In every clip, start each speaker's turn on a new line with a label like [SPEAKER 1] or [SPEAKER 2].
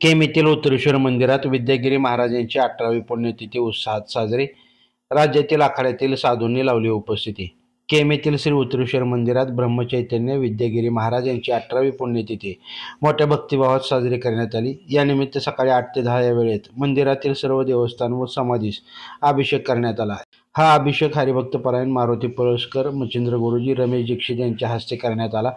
[SPEAKER 1] केम येथील उत्तरेश्वर मंदिरात विद्यागिरी महाराजांची अठरावी पुण्यतिथी उत्साहात साजरी. राज्यातील आखाड्यातील साधूंनी लावली उपस्थिती. केम येथील श्री उत्तरेश्वर मंदिरात ब्रह्मचैतन्य विद्यागिरी महाराज यांची अठरावी पुण्यतिथी मोठ्या भक्तिभावात साजरी करण्यात आली. यानिमित्त सकाळी आठ ते दहा या वेळेत मंदिरातील सर्व देवस्थान व समाधीस अभिषेक करण्यात आला. हा अभिषेक हरिभक्तपरायण मारुती पळसकर मच्छिंद्र गुरुजी रमेश दीक्षित यांच्या हस्ते करण्यात आला.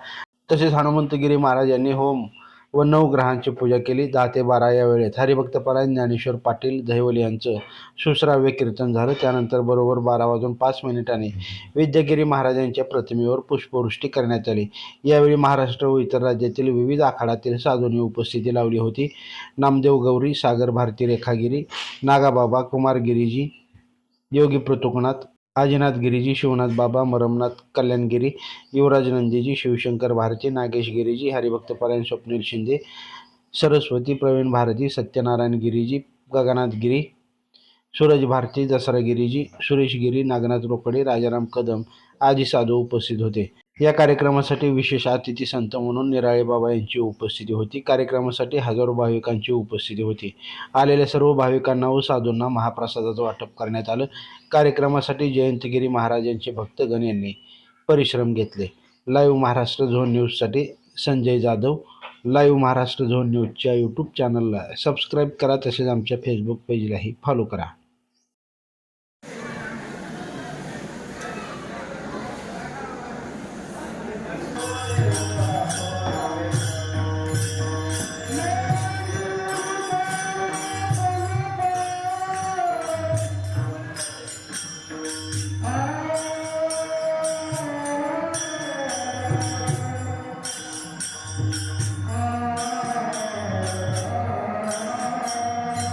[SPEAKER 1] तसेच हनुमंतगिरी महाराज यांनी होम व नऊ ग्रहांची पूजा केली. दहा ते बारा या वेळेत हरिभक्तपरायण ज्ञानेश्वर पाटील दहिवली यांचं सुश्राव्य कीर्तन झालं. त्यानंतर बरोबर बारा वाजून पाच मिनिटांनी विद्यागिरी महाराजांच्या प्रतिमेवर पुष्पवृष्टी करण्यात आली. यावेळी महाराष्ट्र व इतर राज्यातील विविध आखाड्यातील साधूंनी उपस्थिती लावली होती. नामदेव गौरी सागर भारती रेखागिरी नागाबाबा कुमार गिरीजी योगी पृथुकनाथ आजीनाथ गिरीजी शिवनाथ बाबा मरमनाथ कल्याणगिरी युवराज नंदीजी शिवशंकर भारती नागेश गिरीजी हरिभक्तपरायण स्वप्नील शिंदे सरस्वती प्रवीण भारती सत्यनारायण गिरीजी गगनाथ गिरी सूरज भारती दसरा गिरीजी सुरेश गिरी नागनाथ रोकडे राजाराम कदम आदी साधू उपस्थित होते. या कार्यक्रमासाठी विशेष अतिथी संत म्हणून निराळे बाबा यांची उपस्थिती होती. कार्यक्रमासाठी हजारो भाविकांची उपस्थिती होती. आलेल्या सर्व भाविकांना व साधूंना महाप्रसादाचं वाटप करण्यात आलं. कार्यक्रमासाठी जयंतगिरी महाराजांचे भक्तगण यांनी परिश्रम घेतले. लाईव्ह महाराष्ट्र झोन न्यूजसाठी संजय जाधव. लाईव्ह महाराष्ट्र झोन न्यूजच्या यूट्यूब चॅनलला सबस्क्राईब करा. तसेच आमच्या फेसबुक पेजलाही फॉलो करा.